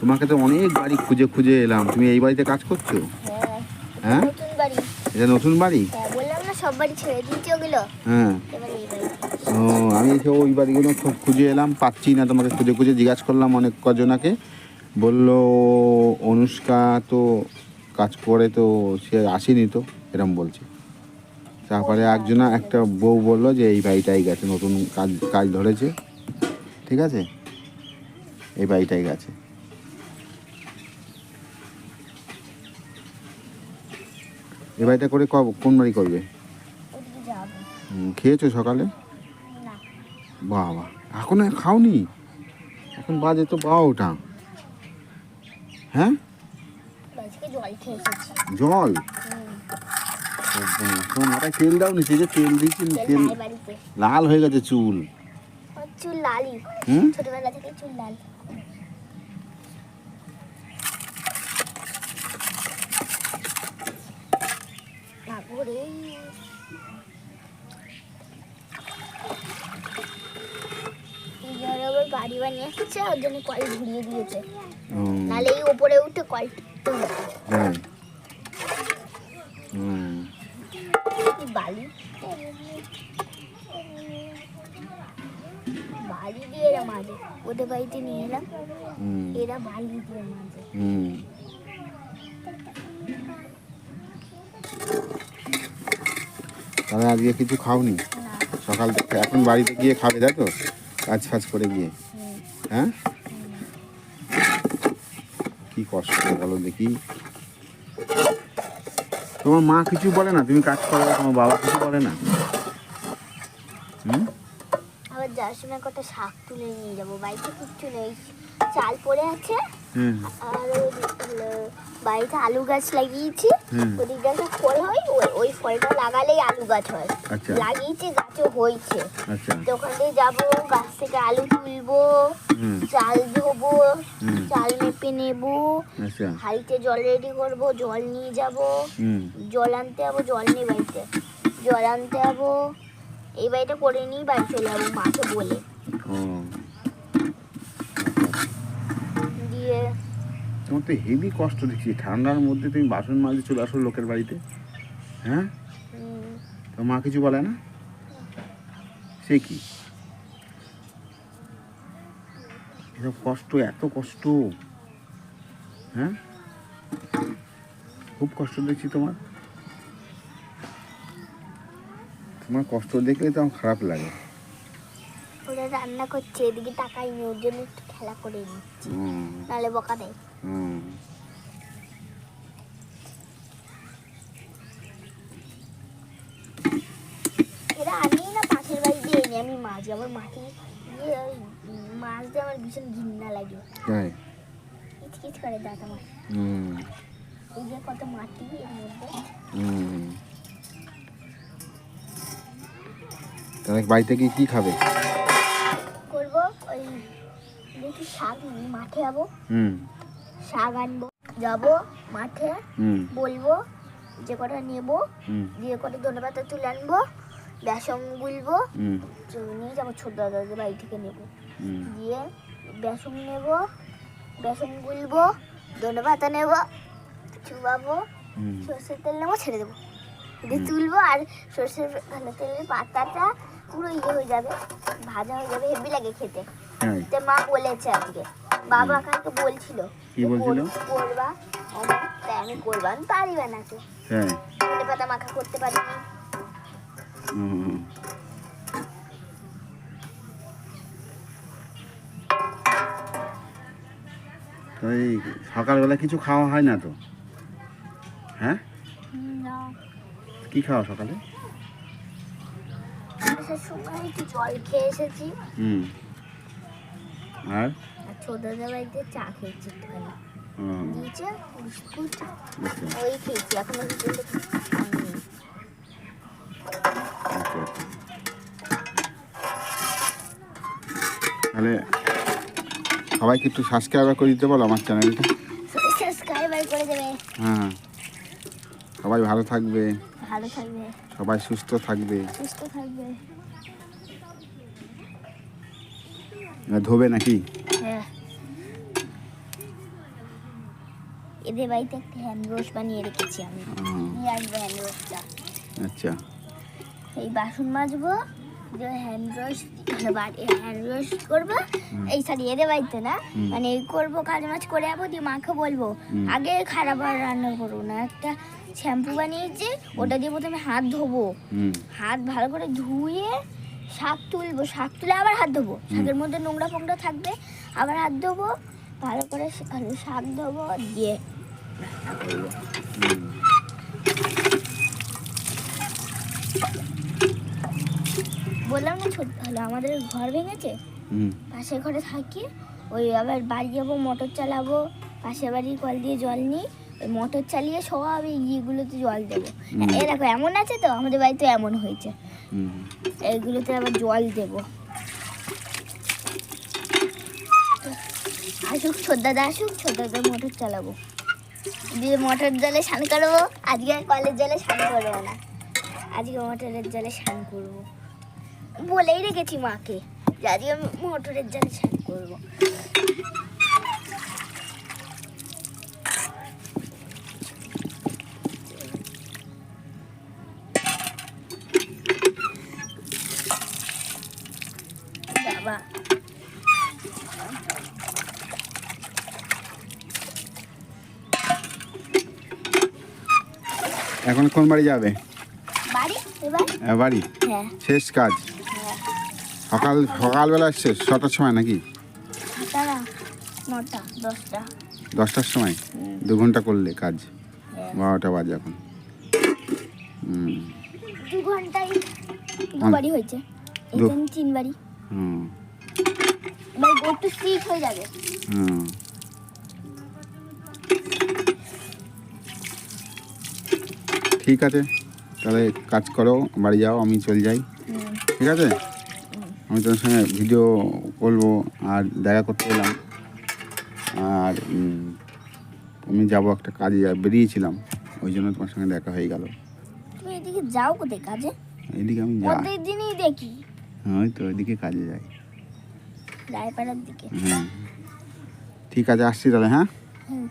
তোমাকে তো অনেক বাড়ি খুঁজে খুঁজে এলাম। তুমি এই বাড়িতে কাজ করছ? হ্যাঁ। হ্যাঁ? নতুন বাড়ি। এটা নতুন বাড়ি? হ্যাঁ বললাম না সব বাড়ি ছেড়ে দিয়েছে ওগুলো। হ্যাঁ। ও আমি এসে ওই বাড়িগুলো খুব খুঁজে এলাম পাচ্ছি না তোমাকে খুঁজে খুঁজে জিজ্ঞাসা করলাম অনেক কজনাকে। বলল অনুষ্কা তো কাজ করে তো সে আসেনি তো এরম বলছে। তারপরে একজনা একটা বউ বলল যে এই বাড়িটাই গেছে নতুন কাজ কাজ ধরেছে। ঠিক আছে? এই বাড়িটাই গেছে এই বাড়িটা করে কব কোন বাড়ি করবে? খেয়েছো সকালে? বাবা এখন খাওনি? এখন বাজে তো বারোটা। হ্যাঁ? জল তোমার মাথায় তেল দাও নিচে যে তেল দিচ্ছি তেল তেল লাল হয়ে গেছে চুল। চুল লালই। হুম? ছোটবেলা থেকে চুল লাল। এবার আবার গাড়ি বানিয়ে আসছে ওর জন্য কল ঘুরিয়ে দিয়েছে। নাহলে এই ওপরে উঠে কল কি বালি। বালি দিয়ে এরা মাঝে। ওদের বাড়িতে নিয়ে এলাম। এরা বালি দিয়ে মাঝে। তাহলে আজকে কিছু খাওনি। সকাল থেকে এখন বাড়িতে গিয়ে খাবে, তাই তো? কাজ ফাজ করে গিয়ে। হ্যাঁ? কি কষ্ট বলো দেখি। তোমার মা কিছু বলে না? তুমি কাজ করো, তোমার বাবা কিছু বলে না? হুম? আবার যাওয়ার সময় কটা শাক তুলে নিয়ে যাব, বাড়িতে কিচ্ছু নেই। চাল পড়ে আছে। আর বাড়িতে আলু গাছ লাগিয়েছি। ফল হয় ওই ফলটা লাগালেই আলু গাছ হয়। আচ্ছা। লাগিয়েছি গাছও হয়েছে। আচ্ছা। যাব গাছ থেকে আলু তুলবো চাল ধোবো চাল মেপে নেব আচ্ছা। হাড়িতে জল রেডি করব জল নিয়ে যাব জল আনতে যাব জল নেই বাড়িতে। জল আনতে যাব এই বাড়িটা করে নিয়ে বাড়ি চলে যাব মাকে বলে। দিয়ে। তোমার তো হেভি কষ্ট দেখছি। ঠান্ডার মধ্যে তুমি বাসন মাজতে চলে আসো লোকের বাড়িতে। হ্যাঁ? তো মা কিছু বলে না? সে কি? এসব কষ্ট এত কষ্ট। হ্যাঁ? খুব কষ্ট দেখছি তোমার। তোমার কষ্ট দেখলে তো আমার খারাপ লাগে। ওরা রান্না করছে এদিকে তাকাই ওর জন্য খেলা করে নিচ্ছি। নাহলে বকা দেয় এরা না পাশের বাড়ি এনে আমি মাছ আমার দিয়ে মাছ দিয়ে আমার ভীষণ ঘৃণা লাগে। কিচকিচ করে দাঁত আমার এই যে কত মাটি এর মধ্যে। বাড়িতে গিয়ে কি খাবে? মাঠে যাব। হুম। শাক আনব যাব মাঠে বলব যে কটা নেব দিয়ে কটা ধনে পাতা তুলে আনব বেসন গুলবো নিয়ে যাব ছোট দাদাদের বাড়ি থেকে নেব। দিয়ে বেসন নেব বেসন গুলবো ধনে পাতা নেব চুবাবো সর্ষের তেল নেব ছেড়ে দেবো। দিয়ে তুলবো আর সর্ষের ভালো তেলের পাতাটা পুরো ইয়ে হয়ে যাবে ভাজা হয়ে যাবে হেভি লাগে খেতে। তো মা বলেছে আজকে। বাবা কালকে বলছিল কি বলছিল? করবা তাই আমি করবা আমি পারিবে না তো ধনে পাতা মাখা করতে পারিনি। হুম সকালবেলা কিছু খাওয়া হয় না তো? হ্যাঁ? কি খাওয়া সকালে? জল খেয়ে এসেছি। হুম। আর আর ছোটদের চা খেয়েছি একটুখানি। দিয়েছে বিস্কুট আচ্ছা ওই খেয়েছি এখন পর্যন্ত খাইনি। আচ্ছা। তাহলে সবাইকে একটু সাবস্ক্রাইব করে দিতে বলো আমার চ্যানেলটা। সাবস্ক্রাইবার করে দেবে। হ্যাঁ। সবাই ভালো থাকবে। ভালো থাকবে। সবাই সুস্থ থাকবে। সুস্থ থাকবে। ধোবে নাকি? হ্যাঁ। এদের বাড়িতে একটা হ্যান্ড বানিয়ে রেখেছি আমি। এই বাসন হ্যান্ড করব। এই এদের বাড়িতে না মানে এই করব মাছ করে যাব দিয়ে মাকে বলব আগে খারাপ আর রান্না করব না। একটা শ্যাম্পু বানিয়েছি ওটা দিয়ে প্রথমে হাত ধোবো। হাত ভালো করে ধুয়ে শাক তুলবো শাক তুলে আবার হাত ধোবো। শাকের মধ্যে নোংরা ফোংরা থাকবে আবার হাত ধোবো ভালো করে শাক ধোবো দিয়ে। বললাম না ছোট হলো আমাদের ঘর ভেঙেছে? পাশের ঘরে থাকি ওই আবার বাড়ি যাব মোটর চালাবো পাশের বাড়ির কল দিয়ে জল নিই ওই মোটর চালিয়ে সব এই ইয়েগুলোতে জল দেবো। হুম। এ দেখো এমন আছে তো আমাদের বাড়িতে এমন হয়েছে। এইগুলোতে আবার জল দেবো। আসুক ছোদ্দাদা আসুক ছোদ্দাদা মোটর চালাবো। দিয়ে মোটর জলে স্নান করব। আজকে আর কলের জলে স্নান করব না। আজকে মোটরের জলে স্নান করব। বলেই রেখেছি মাকে যে আজকে মোটরের জলে স্নান করব। বাবা। এখন কোন বাড়ি যাবে? বাড়ি? এবার বাড়ি? হ্যাঁ। শেষ কাজ? সকাল সকালবেলা শেষ ছটার সময় নাকি? দশটার সময়? দু ঘণ্টা করলে কাজ? হ্যাঁ। বারোটা বাজে এখন। হুম। দু বাড়ি হয়েছে। হুম। হয়ে যাবে। হুম। ঠিক আছে তাহলে কাজ করো বাড়ি যাও আমি চলে যাই। ঠিক আছে? আমি তোমার সঙ্গে ভিডিও করব আর দেখা করতে এলাম। আর আমি যাব একটা কাজে বেরিয়েছিলাম। ওই জন্য তোমার সঙ্গে দেখা হয়ে গেল। তুমি এদিকে যাও কোথায় কাজে? এদিকে আমি যাই। দিনই দেখি। ওই তো ওইদিকে কাজে যাই। রায়পাড়ার দিকে। হ্যাঁ ঠিক আছে আসছি তাহলে হ্যাঁ? হুম।